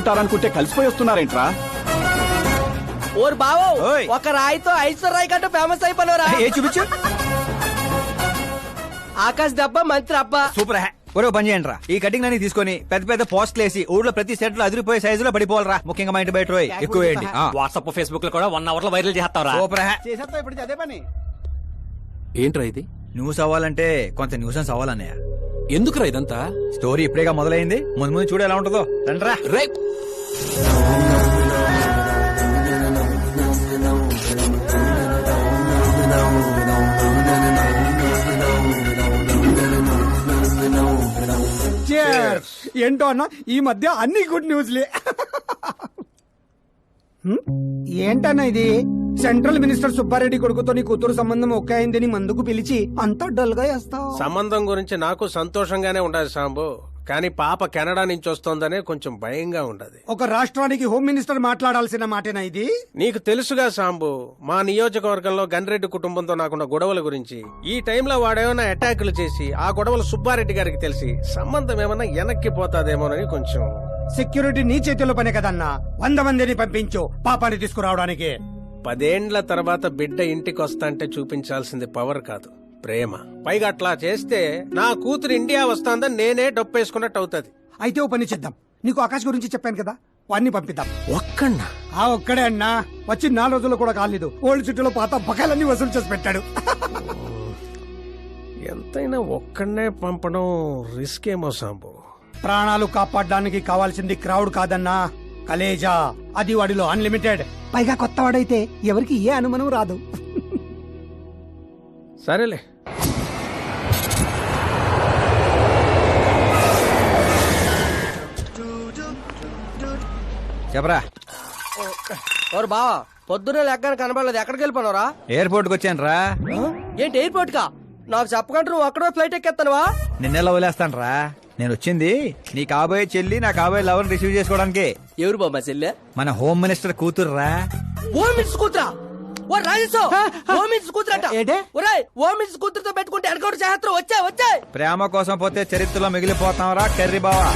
కొట్టుకుంటారనుకుంటే కలిసిపోయి వస్తున్నారేంట్రా ఓరు బావో ఓయ్. ఒక రాయితో ఐశ్వర్ రాయ్ కంటే ఫేమస్ అయిపోయినరా ఏ చూపించు. ఆకాశ్ దెబ్బ మంత్రి అబ్బ. సూపర్ హ్యా ఒరే పని చేయండి రా ఈ కటింగ్ అన్ని తీసుకొని పెద్ద పెద్ద పోస్టులు వేసి ఊర్లో ప్రతి సెట్లో అదిరిపోయే సైజులో పడిపోవాలరా. ముఖ్యంగా మా ఇంటి బయట రోయ్. ఎక్కువ వేయండి. ఆ. వాట్సాప్ ఫేస్బుక్లో కూడా వన్ అవర్లో వైరల్ చేస్తావురా. సూపర్ హ్యా చేసేస్తా ఇప్పుడు అదే పని? ఏంట్రా ఇది? న్యూస్ అవ్వాలంటే కొంత న్యూసెన్స్ అవ్వాలన్నయ్య. ఎందుకురా ఇదంతా? స్టోరీ ఇప్పుడేగా మొదలైంది. ముందు ముందు చూడు ఎలా ఉంటుందో. రండ్రా. రే. ఏంటో అన్న ఈ మధ్య అన్ని గుడ్ న్యూస్లే హ్మ్? ఏంటన్నా ఇది? సెంట్రల్ మినిస్టర్ సుబ్బారెడ్డి కొడుకుతో నీ కూతురు సంబంధం ఒకే అయిందని మందుకు పిలిచి అంత డల్గా వేస్తావు సంబంధం గురించి నాకు సంతోషంగానే ఉండదు సాంబు. కానీ పాప కెనడా నుంచి వస్తోందనే కొంచెం భయంగా ఉండదు. ఒక రాష్ట్రానికి హోమ్ మినిస్టర్ మాట్లాడాల్సిన మాటేనా ఇది? నీకు తెలుసుగా సాంబు మా నియోజకవర్గంలో గన్రెడ్డి కుటుంబంతో నాకున్న గొడవల గురించి. ఈ టైంలో వాడేమైనా అటాకులు చేసి ఆ గొడవలు సుబ్బారెడ్డి గారికి తెలిసి సంబంధం ఏమైనా వెనక్కి పోతాదేమోనని కొంచెం. సెక్యూరిటీ నీ చేతిలో పనే కదన్నా. వంద మందిని పంపించు పాపాన్ని తీసుకురావడానికి. పదేండ్ల తర్వాత బిడ్డ ఇంటికి వస్తాంటే చూపించాల్సింది పవర్ కాదు ప్రేమ. పైగా అట్లా చేస్తే నా కూతురు ఇండియా వస్తాందని నేనే డొప్పేసుకున్నట్టు అవుతుంది అయితే ఓ పని చేద్దాం. నీకు ఆకాశ్ గురించి చెప్పాను కదా వాడిని పంపిద్దాం. ఒక్కన్నా ఆ ఒక్కడే అన్నా వచ్చి నాలుగు రోజులు కూడా కాలేదు. ఓల్డ్ సిటీలో పాత బకాయిలన్నీ వసూలు చేసి పెట్టాడు. ఎంతైనా ఒక్కడనే పంపడం రిస్క్ ఏమో సాంబు. ప్రాణాలు కాపాడడానికి కావాల్సింది క్రౌడ్ కాదన్నా కలేజా. అది వాడిలో అన్లిమిటెడ్. పైగా కొత్త వాడైతే ఎవరికి ఏ అనుమానం రాదు. సరేలే. చెప్పరా? ఓరు బావా పొద్దున్నే లెక్కన కనబడలేదు. ఎక్కడికి వెళ్ళిపోనరా ఎయిర్పోర్ట్కి వచ్చాను రా ఏంటి ఎయిర్పోర్ట్ కా నాకు చెప్పకుండా నువ్వు అక్కడో ఫ్లైట్ ఎక్కేస్తానువా నిన్నెలా వదిలేస్తాను రా నేను వచ్చింది నీ కాబోయే చెల్లి నా కాబోయే లవర్ రిసీవ్ చేసుకోవడానికి. ఎవరు బాబా చెల్లె? మన హోమ్ మినిస్టర్ కూతురు రా ఓ మినిట్స్ కూతురా? ఓ రాజేశో ఓమిన్స్ కూతురట. ఏంటే? ఒరేయ్ ఓమిన్స్ కూతురుతో పెట్టుకుంటే ఎనకౌంటర్ చేస్తారు వచ్చా వచ్చా ప్రేమ కోసం పోతే చరిత్రలో మిగిలిపోతాం రా కర్రీ బావా.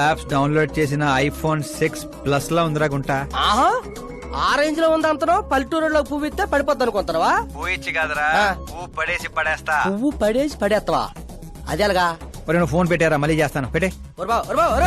యాప్స్ డౌన్లోడ్ చేసిన ఐఫోన్ సిక్స్ ప్లస్లో ఉందిరా గుంటా ఆహా ఆ రేంజ్లో ఉంది అంతనో పల్లెటూరులో పువ్వు ఇస్తే పడిపోద్ది అనుకుంటారా పోయిచ్చి కాదురా. పువ్వు పడేసి పడేస్తా పువ్వు పడేసి పడేస్తావా అదే అలాగా ఒరే నువ్వు ఫోన్ పెట్టారా మళ్ళీ చేస్తాను పెట్టే ఒరు బావ, ఒరు బావ, ఒరు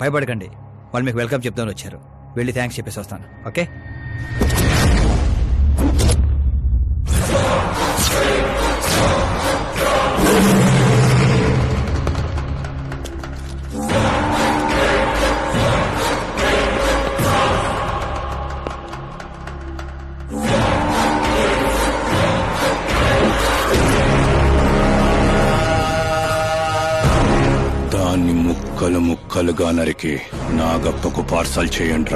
భయపడకండి. వాళ్ళు మీకు వెల్కమ్ చెప్తాను వచ్చారు. వెళ్ళి థ్యాంక్స్ చెప్పేసి వస్తాను. ఓకే? ముక్కలు ముక్కలుగా నరికి నాగప్పకు పార్సల్ చేయండి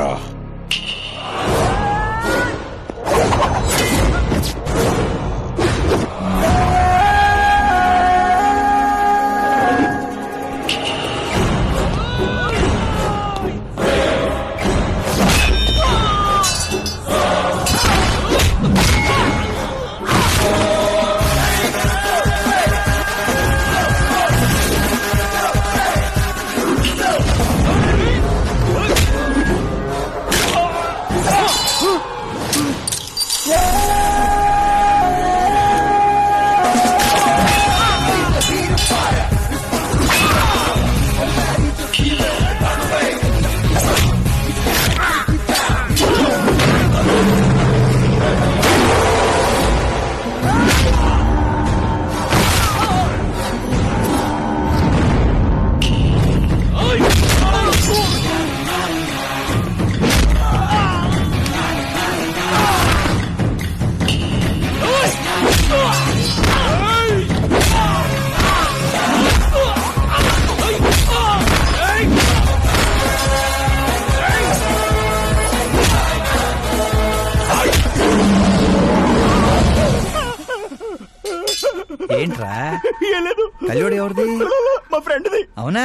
ఏంట్రా? కళ్యోడు ఎవరిది? మా ఫ్రెండ్ది. అవునా?